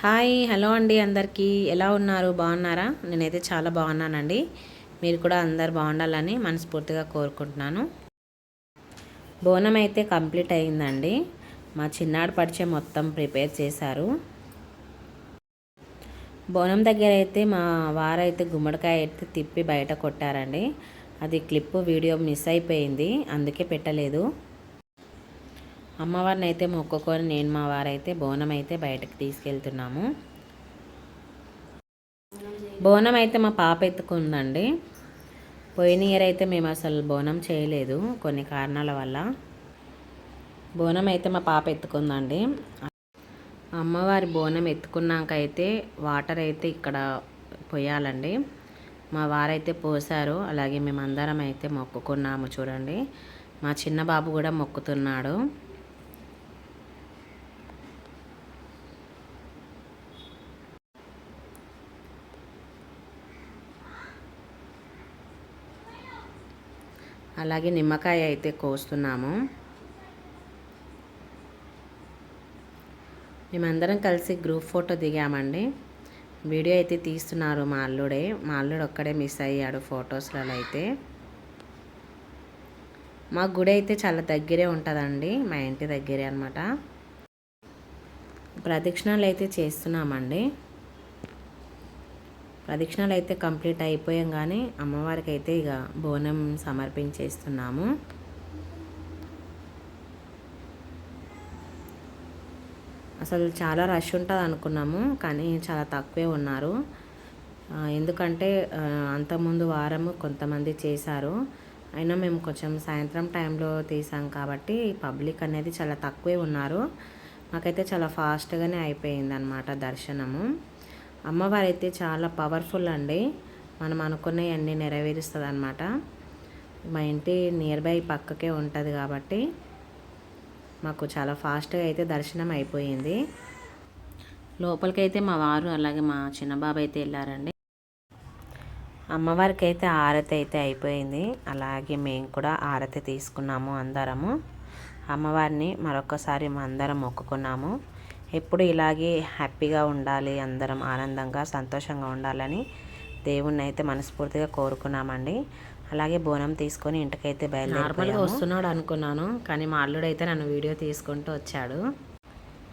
Hi hello అండి అందరికీ. ఎలా ఉన్నారు? బాగున్నారా? నేనైతే చాలా బాగున్నానండి. మీరు కూడా అందరు బాగుండాలని మనస్ఫూర్తిగా కోరుకుంటున్నాను. బోనం అయితే కంప్లీట్ అయిందండి. మా చిన్నాడు పరిచయం మొత్తం ప్రిపేర్ చేశారు. బోనం దగ్గర అయితే మా వారైతే గుమ్మడికాయ అయితే తిప్పి బయట కొట్టారండి. అది క్లిప్ వీడియో మిస్ అయిపోయింది. అందుకే పెట్టలేదు. అమ్మవారిని అయితే మొక్కుకొని నేను మా వారైతే బోనం అయితే బయటకు తీసుకెళ్తున్నాము. బోనం అయితే మా పాప ఎత్తుకుందండి. పోయిన ఇయర్ అయితే మేము అసలు బోనం చేయలేదు కొన్ని కారణాల వల్ల. బోనం అయితే మా పాప ఎత్తుకుందండి. అమ్మవారి బోనం ఎత్తుకున్నాక అయితే వాటర్ అయితే ఇక్కడ పోయాలండి. మా వారైతే పోసారు అలాగే మేమందరం అయితే మొక్కుకున్నాము చూడండి. మా చిన్న బాబు కూడా మొక్కుతున్నాడు. అలాగే నిమ్మకాయ అయితే కోస్తున్నాము. మేమందరం కలిసి గ్రూప్ ఫోటో దిగామండి. వీడియో అయితే తీస్తున్నారు మా అల్లుడే. మా అల్లుడు ఒక్కడే మిస్ అయ్యాడు ఫొటోస్లలో అయితే. మా గుడి అయితే చాలా దగ్గరే ఉంటుందండి. మా ఇంటి దగ్గరే అనమాట ప్రదక్షిణాలు అయితే చేస్తున్నామండి. ప్రదక్షిణాలు అయితే కంప్లీట్ అయిపోయాం కానీ అమ్మవారికి అయితే ఇక బోనం సమర్పించేస్తున్నాము. అసలు చాలా రష్ ఉంటుంది అనుకున్నాము కానీ చాలా తక్కువే ఉన్నారు. ఎందుకంటే అంతకుముందు వారము కొంతమంది చేశారు. అయినా మేము కొంచెం సాయంత్రం టైంలో తీసాం కాబట్టి పబ్లిక్ అనేది చాలా తక్కువే ఉన్నారు. మాకైతే చాలా ఫాస్ట్గానే అయిపోయింది అనమాట దర్శనము. అమ్మవారు అయితే చాలా పవర్ఫుల్ అండి. మనం అనుకున్నవన్నీ నెరవేరుస్తుంది అనమాట మా ఇంటి నియర్ బై పక్కకే ఉంటుంది కాబట్టి మాకు చాలా ఫాస్ట్గా అయితే దర్శనం అయిపోయింది. లోపలికైతే మా వారు అలాగే మా చిన్న బాబు అయితే వెళ్ళారండి. అమ్మవారికి అయితే ఆరతి అయితే అయిపోయింది. అలాగే మేము కూడా ఆరతి తీసుకున్నాము అందరము. అమ్మవారిని మరొకసారి మా అందరం మొక్కుకున్నాము. ఎప్పుడు ఇలాగే హ్యాపీగా ఉండాలి అందరం ఆనందంగా సంతోషంగా ఉండాలని దేవుణ్ణి అయితే మనస్ఫూర్తిగా కోరుకున్నామండి. అలాగే బోనం తీసుకొని ఇంటికైతే బయలుదేరి వస్తున్నాడు అనుకున్నాను కానీ మా అల్లుడు అయితే నన్ను వీడియో తీసుకుంటూ వచ్చాడు.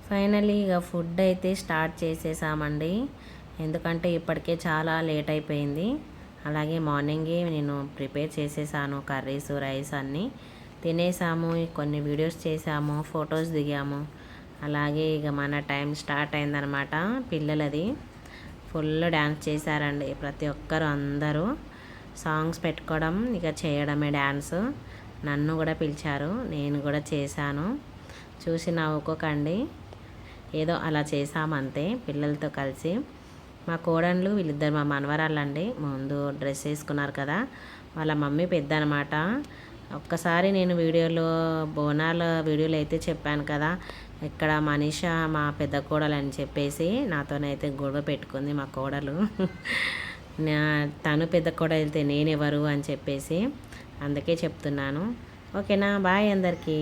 ఫైనలీ ఇక ఫుడ్ అయితే స్టార్ట్ చేసేసామండి. ఎందుకంటే ఇప్పటికే చాలా లేట్ అయిపోయింది. అలాగే మార్నింగే నేను ప్రిపేర్ చేసేసాను కర్రీస్ రైస్ అన్నీ. తినేసాము కొన్ని వీడియోస్ చేసాము ఫొటోస్ దిగాము. అలాగే ఇక మన టైం స్టార్ట్ అయిందనమాట పిల్లలది. ఫుల్ డ్యాన్స్ చేశారండి ప్రతి ఒక్కరు అందరూ. సాంగ్స్ పెట్టుకోవడం ఇక చేయడమే డ్యాన్స్ నన్ను కూడా పిలిచారు నేను కూడా చేశాను. చూసి నవ్వుకోకండి. ఏదో అలా చేసామంతే పిల్లలతో కలిసి. మా కోడళ్ళు వీళ్ళిద్దరు మా మనవరాళ్ళండి ముందు డ్రెస్ వేసుకున్నారు కదా. వాళ్ళ మమ్మీ పెద్ద అనమాట ఒక్కసారి నేను వీడియోలో బోనాల వీడియోలో అయితే చెప్పాను కదా ఇక్కడ మనీష మా పెద్ద కోడలు అని చెప్పేసి నాతోనైతే గొడవ పెట్టుకుంది మా కోడలు. తను పెద్ద కోడలు వెళ్తే నేనెవరు అని చెప్పేసి అందుకే చెప్తున్నాను. ఓకేనా? బాయ్ అందరికీ.